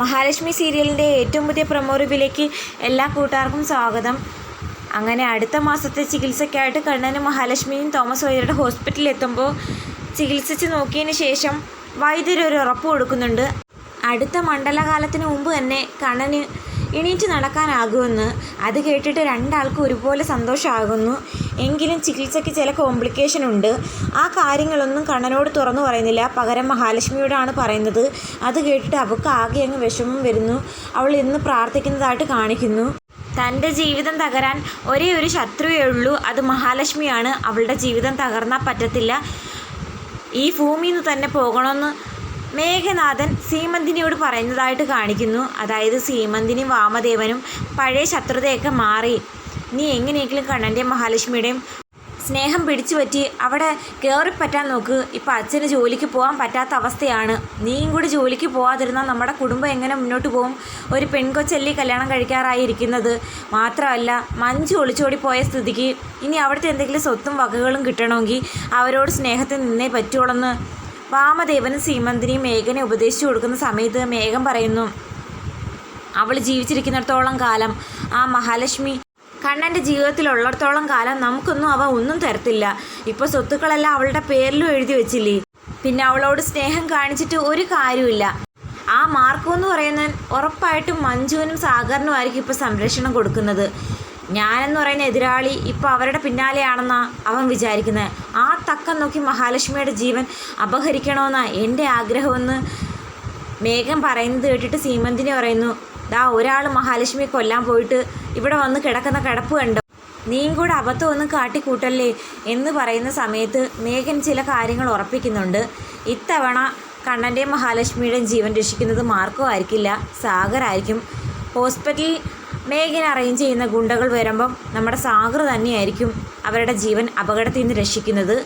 മഹാലക്ഷ്മി സീരിയലിന്റെ ഏറ്റവും പുതിയ പ്രൊമോ റിവ്യൂലേക്ക് എല്ലാ കൂട്ടുകാർക്കും സ്വാഗതം. അങ്ങനെ അടുത്ത മാസത്തെ ചികിത്സയ്ക്കായിട്ട് കണ്ണനും മഹാലക്ഷ്മിയും തോമസ് വൈദ്യരുടെ ഹോസ്പിറ്റലിൽ എത്തുമ്പോൾ ചികിത്സിച്ച് നോക്കിയതിന് ശേഷം വൈദ്യർ ഒരു ഉറപ്പ് കൊടുക്കുന്നുണ്ട്. അടുത്ത മണ്ഡലകാലത്തിന് മുമ്പ് തന്നെ കണ്ണന് എണീറ്റ് നടക്കാനാകുമെന്ന് അത് കേട്ടിട്ട് രണ്ടാൾക്കും ഒരുപോലെ സന്തോഷമാകുന്നു എങ്കിലും ചികിത്സയ്ക്ക് ചില കോംപ്ലിക്കേഷൻ ഉണ്ട്. ആ കാര്യങ്ങളൊന്നും കണ്ണനോട് തുറന്നു പറയുന്നില്ല. പകരം മഹാലക്ഷ്മിയോടാണ് പറയുന്നത്. അത് കേട്ടിട്ട് അവൾക്ക് ആകെ അങ്ങ് വിഷമം വരുന്നു. അവൾ ഇന്ന് പ്രാർത്ഥിക്കുന്നതായിട്ട് കാണിക്കുന്നു. തന്റെ ജീവിതം തകരാൻ ഒരേ ഒരു ശത്രുവേ ഉള്ളൂ. അത് മഹാലക്ഷ്മിയാണ്. അവളുടെ ജീവിതം തകർന്നാൽ പറ്റത്തില്ല. ഈ ഭൂമിയിൽ നിന്ന് തന്നെ പോകണമെന്ന് മേഘനാഥൻ സീമന്തിനിയോട് പറയുന്നതായിട്ട് കാണിക്കുന്നു. അതായത് സീമന്തിനും വാമദേവനും പഴയ ശത്രുതയൊക്കെ മാറി. നീ എങ്ങനെയെങ്കിലും കണ്ണന്റെയും മഹാലക്ഷ്മിയുടെയും സ്നേഹം പിടിച്ചു പറ്റി അവിടെ കയറിപ്പറ്റാൻ നോക്ക്. ഇപ്പം അച്ഛന് ജോലിക്ക് പോകാൻ പറ്റാത്ത അവസ്ഥയാണ്. നീയും കൂടി ജോലിക്ക് പോകാതിരുന്നാൽ നമ്മുടെ കുടുംബം എങ്ങനെ മുന്നോട്ട് പോകും? ഒരു പെൺകൊച്ചല്ലി കല്യാണം കഴിക്കാറായിരിക്കുന്നത്? മാത്രമല്ല മഞ്ജു ഒളിച്ചോടി പോയ സ്ഥിതിക്ക് ഇനി അവിടുത്തെ എന്തെങ്കിലും സ്വത്തും വകകളും കിട്ടണമെങ്കിൽ അവരോട് സ്നേഹത്തിൽ നിന്നേ പറ്റുള്ളൂന്ന് വാമദേവനും സീമന്തിനിയും മേഘനെ ഉപദേശിച്ചു കൊടുക്കുന്ന സമയത്ത് മേഘം പറയുന്നു അവൾ ജീവിച്ചിരിക്കുന്നിടത്തോളം കാലം ആ മഹാലക്ഷ്മി കണ്ണന്റെ ജീവിതത്തിലുള്ളിടത്തോളം കാലം നമുക്കൊന്നും അവ ഒന്നും തരത്തില്ല. ഇപ്പോൾ സ്വത്തുക്കളെല്ലാം അവളുടെ പേരിലും എഴുതി വെച്ചില്ലേ? പിന്നെ അവളോട് സ്നേഹം കാണിച്ചിട്ട് ഒരു കാര്യമില്ല ആ മാർക്കോ എന്ന് പറയുന്ന ഉറപ്പായിട്ടും മഞ്ജുവിനും സാഗറിനും ആയിരിക്കും ഇപ്പോൾ സംരക്ഷണം കൊടുക്കുന്നത്. ഞാനെന്ന് പറയുന്ന എതിരാളി ഇപ്പോൾ അവരുടെ പിന്നാലെയാണെന്നാ അവൻ വിചാരിക്കുന്നത് ആ തക്കം നോക്കി മഹാലക്ഷ്മിയുടെ ജീവൻ അപഹരിക്കണമെന്നാ എന്റെ ആഗ്രഹമെന്ന് മേഘം പറയുന്നത് കേട്ടിട്ട് സീമന്തിനെ പറയുന്നു ദാ ഒരാൾ മഹാലക്ഷ്മിയെ കൊല്ലാൻ പോയിട്ട് ഇവിടെ വന്ന് കിടക്കുന്ന കിടപ്പ് കണ്ടോ? നീയും കൂടെ അബദ്ധം ഒന്നും കാട്ടിക്കൂട്ടല്ലേ? എന്ന് പറയുന്ന സമയത്ത് മേഘൻ ചില കാര്യങ്ങൾ ഉറപ്പിക്കുന്നുണ്ട്. ഇത്തവണ കണ്ണന്റെയും മഹാലക്ഷ്മിയുടെയും ജീവൻ രക്ഷിക്കുന്നത് മാർക്കോ ആയിരിക്കില്ല സാഗർ ആയിരിക്കും. ഹോസ്പിറ്റലിൽ മേഘൻ അറേഞ്ച് ചെയ്യുന്ന ഗുണ്ടകൾ വരുമ്പം നമ്മുടെ സാഗർ തന്നെയായിരിക്കും അവരുടെ ജീവൻ അപകടത്തിൽ നിന്ന് രക്ഷിക്കുന്നത്.